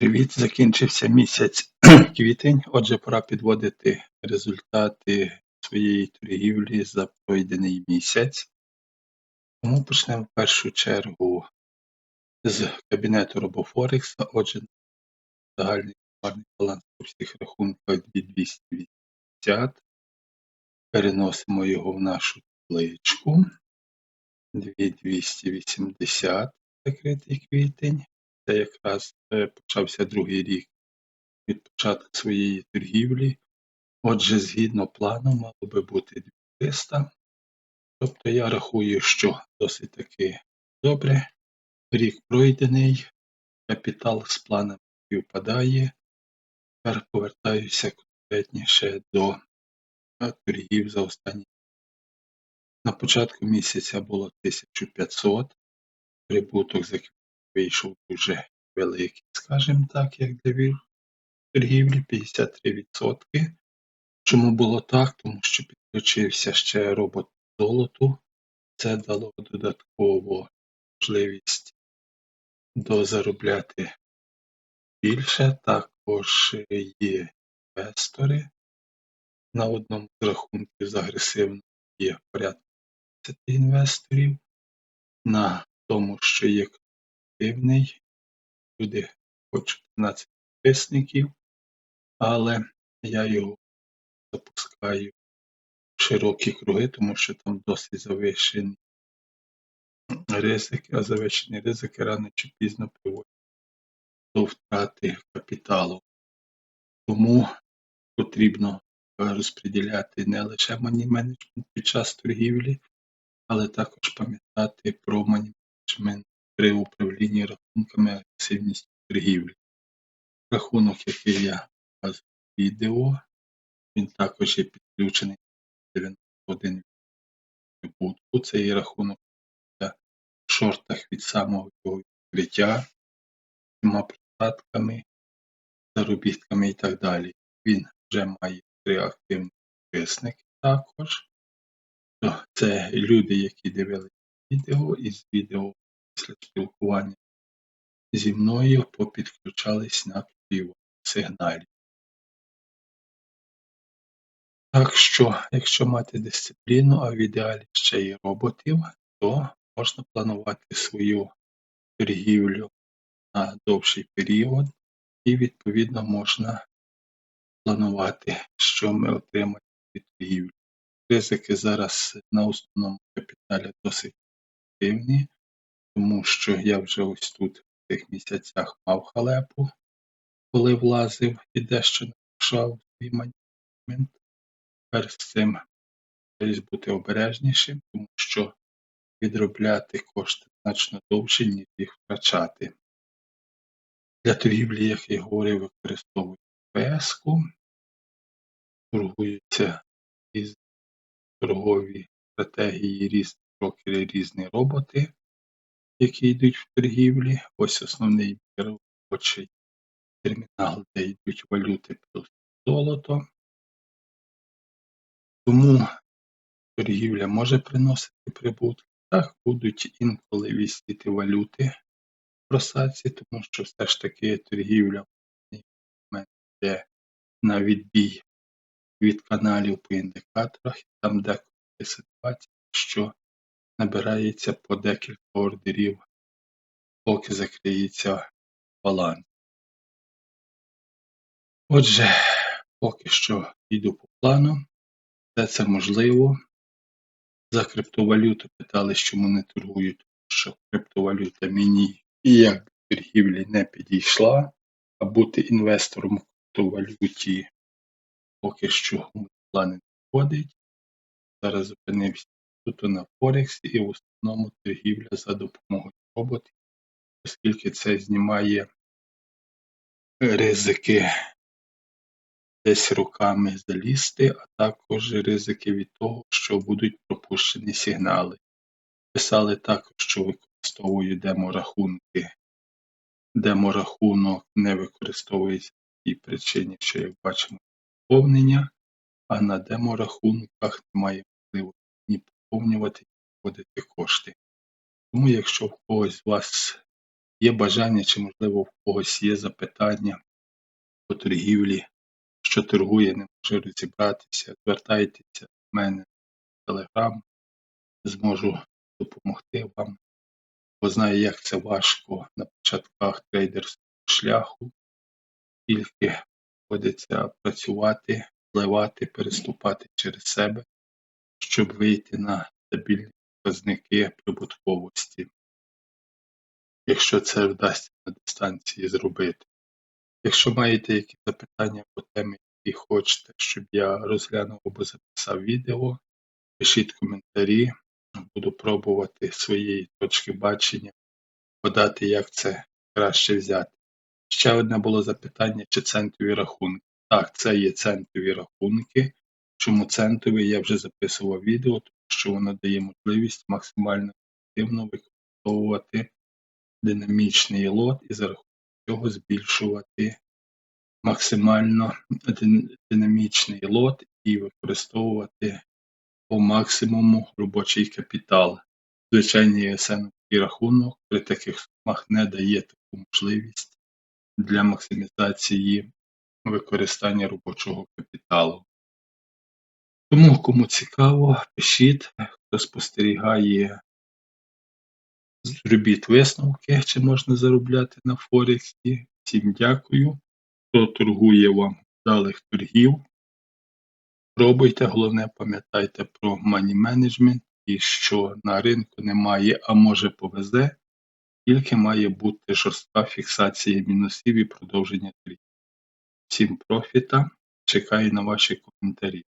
Привіт, закінчився місяць квітень, отже, пора підводити результати своєї торгівлі за пройдений місяць. Тому почнемо в першу чергу з кабінету RoboForex. Отже, загальний товарний баланс по всіх рахунках 2280. Переносимо його в нашу табличку. 2280 закритий квітень. Це якраз е, почався другий рік від початку своєї торгівлі. Отже, згідно плану, мало би бути 200. Тобто я рахую, що досить таки добре. Рік пройдений, капітал з планом співпадає. Тепер повертаюся конкретніше до е, торгів за останні. На початку місяця було 1500, прибуток за вийшов дуже великий, скажімо так, як для торгівлі 53%. Чому було так? Тому що підключився ще робот золоту. Це дало додаткову можливість дозаробляти більше. Також є інвестори. На одному з рахунків з агресивно є порядка 10 інвесторів. На тому, що є активний, люди хочуть 14 підписників, але я його запускаю в широкі круги, тому що там досить завищені ризики, а завищені ризики рано чи пізно приводять до втрати капіталу. Тому потрібно розподіляти не лише мані менеджмент під час торгівлі, але також пам'ятати про мані менеджмент при управлінні рахунками агресивністю торгівлі. Рахунок, який я показую в відео, він також є підключений 91 прибутку. Це є рахунок в шортах від самого його відкриття, всіма просадками, заробітками і так далі. Він вже має три активні підписники також. Це люди, які дивилися відео, і з відео після спілкування зі мною попідключались на сигналі. Так що, якщо мати дисципліну, а в ідеалі ще й роботів, то можна планувати свою торгівлю на довший період, і відповідно можна планувати, що ми отримаємо від торгівлі. Ризики зараз на основному капіталі досить активні, тому що я вже ось тут в цих місяцях мав халепу, коли влазив і дещо нарушав свій манімент. Тепер з цим треба бути обережнішим, тому що відробляти кошти значно довше, ніж їх втрачати. Для торгівлі, як я говорив, використовують ПС-ку, торгуються різні торгові стратегії, різні брокери, різні роботи, які йдуть в торгівлі. Ось основний робочий термінал, де йдуть валюти плюс золото. Тому торгівля може приносити прибутки, так будуть інколи вісіти валюти в просадці, тому що все ж таки торгівля йде на відбій від каналів по індикаторах, і там деколи ситуація, що набирається по декілька ордерів, поки закриється баланс. Отже, поки що йду по плану. Все це можливо. За криптовалюту питали, чому не торгую, тому що криптовалюта мені і як торгівлі не підійшла, а бути інвестором в криптовалюті поки що в плани не входить. Зараз зупинився тут на Форексі і в основному торгівля за допомогою роботів, оскільки це знімає ризики десь руками залізти, а також ризики від того, що будуть пропущені сигнали. Писали також, що використовую деморахунки. Деморахунок не використовується по тій причині, що, як бачимо, поповнення, а на деморахунках немає ні поповнювати, вводити кошти. Тому, якщо в когось з вас є бажання чи, можливо, в когось є запитання по торгівлі, що торгує, не може розібратися, звертайтеся до мене в Telegram, зможу допомогти вам, бо знаю, як це важко на початках трейдерського шляху, тільки доводиться працювати, впливати, переступати через себе, щоб вийти на стабільні показники прибутковості, якщо це вдасться на дистанції зробити. Якщо маєте якісь запитання по темі, які хочете, щоб я розглянув або записав відео, пишіть коментарі, буду пробувати своєї точки бачення подати, як це краще взяти. Ще одне було запитання, чи центові рахунки. Так, це є центові рахунки. Чому центові? Я вже записував відео, тому що воно дає можливість максимально ефективно використовувати динамічний лот і за рахунок цього збільшувати максимально динамічний лот і використовувати по максимуму робочий капітал. Звичайний ESN рахунок при таких сумах не дає таку можливість для максимізації використання робочого капіталу. Тому, кому цікаво, пишіть, хто спостерігає, зробіть висновки, чи можна заробляти на Форексі. Всім дякую. Хто торгує вам вдалих торгів. Пробуйте, головне пам'ятайте про money management і що на ринку немає, а може повезе, тільки має бути жорстка фіксація мінусів і продовження торгів. Всім профіта, чекаю на ваші коментарі.